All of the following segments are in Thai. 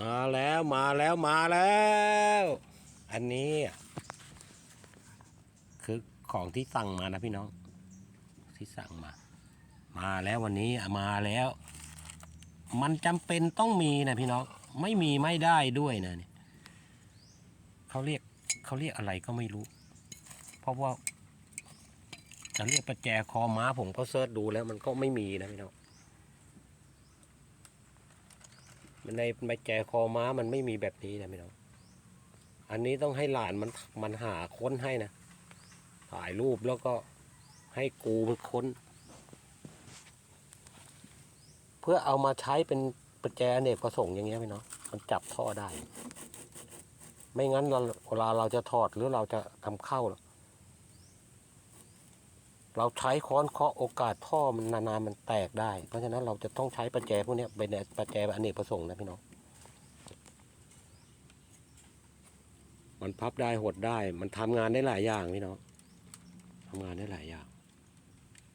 มาแล้วมาแล้วมาแล้ว อันนี้ คือของที่สั่งมานะพี่น้อง ที่สั่งมา มาแล้ววันนี้มาแล้ว มันจำเป็นต้องมีนะพี่น้อง ไม่มีไม่ได้ด้วยนะเนี่ยเขาเรียกเขาเรียกอะไรก็ไม่รู้ เพราะว่าจะเรียกประแจคอม้าผมก็เซิร์ชดูแล้วมันก็ไม่มีนะพี่น้อง ในใบแจคอม้ามันไม่มีแบบนี้นะพี่น้อง อันนี้ต้องให้หลานมันมันหาค้นให้นะ ถ่ายรูปแล้วก็ให้กูมันค้น เพื่อเอามาใช้เป็นประแจเนกประสงค์อย่างเงี้ยพี่น้อง มันจับท่อได้ ไม่งั้นเราเวลาเราจะถอดหรือเราจะทำเข้า เราใช้ค้อนเคาะโอกาสท่อมันนานๆมันแตกได้ เพราะฉะนั้นเราจะต้องใช้ประแจพวกนี้เป็นประแจอเนกประสงค์นะพี่น้อง มันพับได้หดได้ มันทำงานได้หลายอย่างพี่น้องทำงานได้หลายอย่าง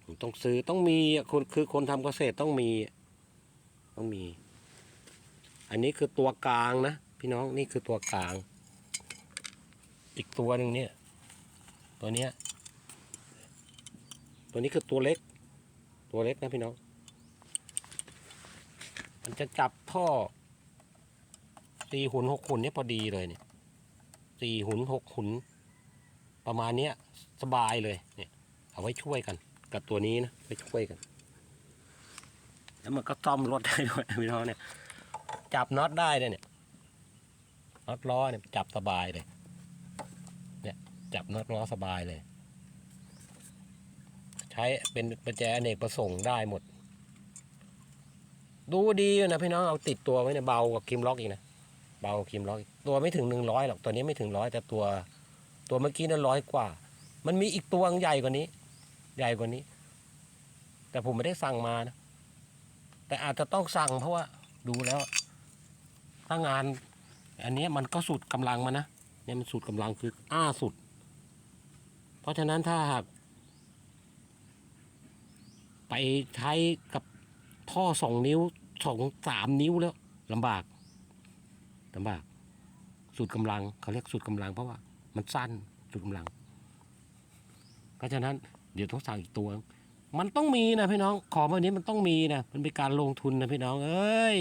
ผมต้องซื้อต้องมีคนคือคนทำเกษตรต้องมี ต้องมี อันนี้คือตัวกลางนะพี่น้องนี่คือตัวกลาง อีกตัวหนึ่งเนี่ย ตัวเนี้ย ตัวนี้คือตัวเล็ก ตัวเล็กนะพี่น้อง มันจะจับท่อสี่หุนหกหุนนี่พอดีเลยเนี่ยสี่หุนหกหุน ประมาณเนี้ยสบายเลยเนี่ย เอาไว้ช่วยกัน กับตัวนี้นะไว้ช่วยกัน แล้วมันก็ซ่อมรถได้ด้วยพี่น้องเนี่ย จับน็อตได้เลยเนี่ยน็อตล้อเนี่ยจับสบายเลย เนี่ย จับน็อตล้อสบายเลย ใช้เป็นประแจอเนกประสงค์ได้หมด ดูดีนะพี่น้องเอาติดตัวไว้เนี่ยเบากว่าคิมล็อกอีกนะเบากว่าคิมล็อกตัวไม่ถึงหนึ่งร้อยหรอกตัวนี้ไม่ถึงร้อยแต่ตัว ตัวเมื่อกี้นั้นร้อยกว่า มันมีอีกตัวใหญ่กว่านี้ ใหญ่กว่านี้ แต่ผมไม่ได้สั่งมานะแต่อาจจะต้องสั่งเพราะว่าดูแล้ว ถ้างาน อันนี้มันก็สุดกำลังมานะเนี่ยมันสุดกำลังคืออ้าสุด เพราะฉะนั้นถ้าหาก ไปใช้กับท่อสองนิ้วสองสามนิ้วแล้วลำบากลำบากสุดกำลังเขาเรียกสุดกำลังเพราะว่ามันสั้นสุดกำลังเพราะฉะนั้นเดี๋ยวต้องสั่งอีกตัว มันต้องมีนะพี่น้อง ของวันนี้มันต้องมีนะมันเป็นการลงทุนนะพี่น้อง เอ้ย